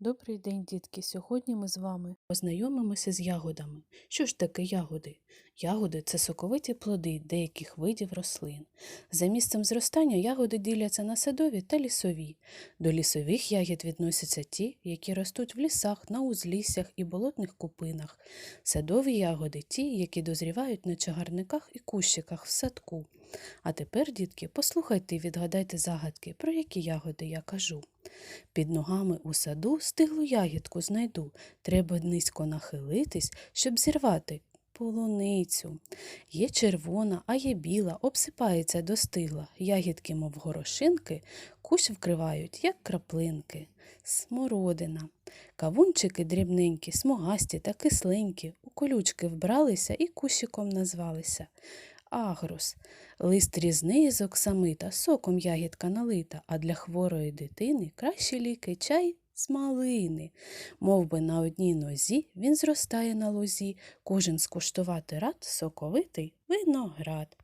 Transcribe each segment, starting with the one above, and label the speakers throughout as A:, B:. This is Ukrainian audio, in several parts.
A: Добрий день, дітки! Сьогодні ми з вами познайомимося з ягодами. Що ж таке ягоди? Ягоди це соковиті плоди деяких видів рослин. За місцем зростання ягоди діляться на садові та лісові. До лісових ягід відносяться ті, які ростуть в лісах, на узліссях і болотних купинах. Садові ягоди ті, які дозрівають на чагарниках і кущиках в садку. А тепер, дітки, послухайте і відгадайте загадки, про які ягоди я кажу. Під ногами у саду стиглу ягідку знайду. Треба низько нахилитись, щоб зірвати полуницю. Є червона, а є біла, обсипається достигла. Ягідки, мов горошинки, кущ вкривають, як краплинки. Смородина. Кавунчики дрібненькі, смугасті та кисленькі, у колючки вбралися і кущиком назвалися. Агрус. Лист різний з оксамита, соком ягідка налита, а для хворої дитини кращі ліки чай з малини. Мов би на одній нозі він зростає на лозі, кожен скуштувати рад соковитий виноград.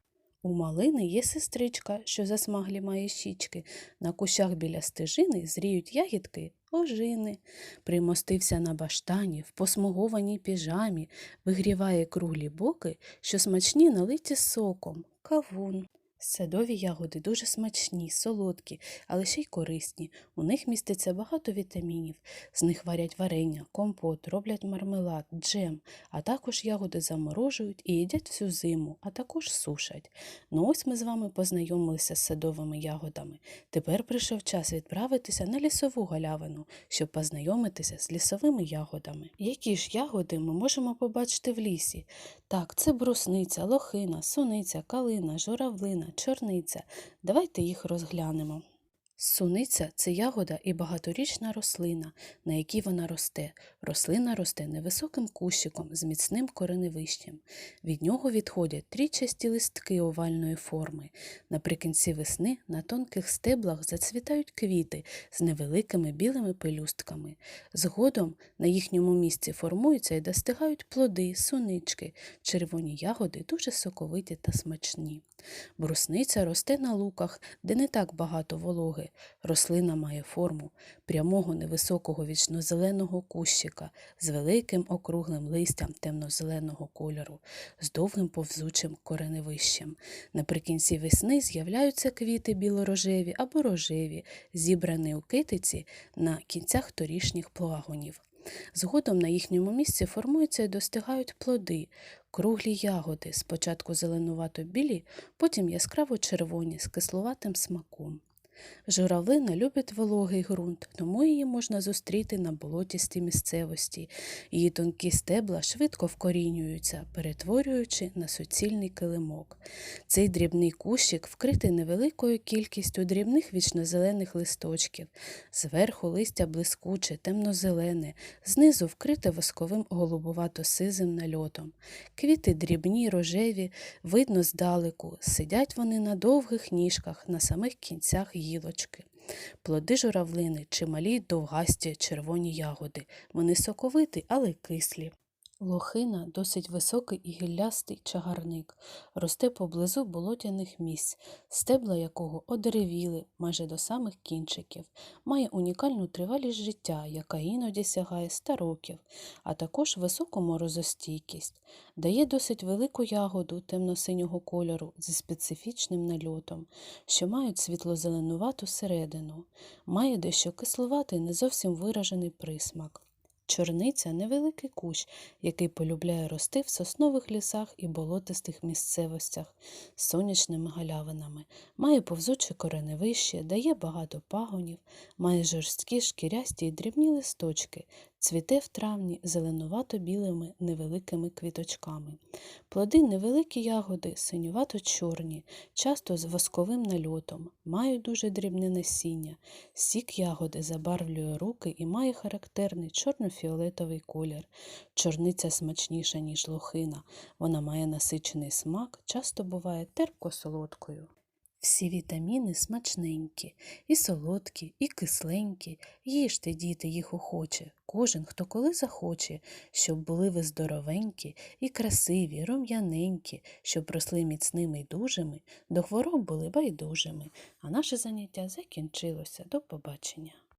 A: У малини є сестричка, що засмаглі має щічки. На кущах біля стежини зріють ягідки ожини. Примостився на баштані, в посмугованій піжамі, вигріває круглі боки, що смачні налиті соком, кавун. Садові ягоди дуже смачні, солодкі, але ще й корисні. У них міститься багато вітамінів. З них варять варення, компот, роблять мармелад, джем, а також ягоди заморожують і їдять всю зиму, а також сушать. Ну ось ми з вами познайомилися з садовими ягодами. Тепер прийшов час відправитися на лісову галявину, щоб познайомитися з лісовими ягодами. Які ж ягоди ми можемо побачити в лісі? Так, це брусниця, лохина, суниця, калина, журавлина, чорниця. Давайте їх розглянемо. Суниця це ягода і багаторічна рослина, на якій вона росте. Рослина росте невисоким кущиком з міцним кореневищем. Від нього відходять трічасті листки овальної форми. Наприкінці весни на тонких стеблах зацвітають квіти з невеликими білими пелюстками. Згодом на їхньому місці формуються і достигають плоди, сунички. Червоні ягоди дуже соковиті та смачні. Брусниця росте на луках, де не так багато вологи. Рослина має форму прямого невисокого вічнозеленого кущика з великим округлим листям темно-зеленого кольору, з довгим повзучим кореневищем. Наприкінці весни з'являються квіти білорожеві або рожеві, зібрані у китиці на кінцях торішніх плагонів. Згодом на їхньому місці формуються і достигають плоди, круглі ягоди, спочатку зеленувато білі, потім яскраво червоні з кисловатим смаком. Журавлина любить вологий ґрунт, тому її можна зустріти на болотістій місцевості. Її тонкі стебла швидко вкорінюються, перетворюючи на суцільний килимок. Цей дрібний кущик вкритий невеликою кількістю дрібних вічнозелених листочків. Зверху листя блискуче, темно-зелене, знизу вкрите восковим голубувато-сизим нальотом. Квіти дрібні, рожеві, видно здалеку, сидять вони на довгих ніжках, на самих кінцях гілочки. Плоди журавлини чималі довгасті червоні ягоди. Вони соковиті, але кислі. Лохина досить високий і гіллястий чагарник, росте поблизу болотяних місць, стебла якого одеревіли майже до самих кінчиків, має унікальну тривалість життя, яка іноді сягає 100 років, а також високу морозостійкість, дає досить велику ягоду темно-синього кольору зі специфічним нальотом, що мають світло-зеленувату середину, має дещо кисловатий, не зовсім виражений присмак. Чорниця невеликий кущ, який полюбляє рости в соснових лісах і болотистих місцевостях з сонячними галявинами, має повзуче кореневище, дає багато пагонів, має жорсткі шкірясті й дрібні листочки, цвіте в травні зеленувато-білими невеликими квіточками. Плоди невеликі ягоди, синювато-чорні, часто з восковим нальотом, мають дуже дрібне насіння. Сік ягоди забарвлює руки і має характерний чорно-фіолетовий колір. Чорниця смачніша, ніж лохина. Вона має насичений смак, часто буває терпко-солодкою. Всі вітаміни смачненькі, і солодкі, і кисленькі. Їжте, діти, їх охоче, кожен, хто коли захоче, щоб були ви здоровенькі і красиві, рум'яненькі, щоб росли міцними й дужими, до хвороб були байдужими. А наше заняття закінчилося. До побачення.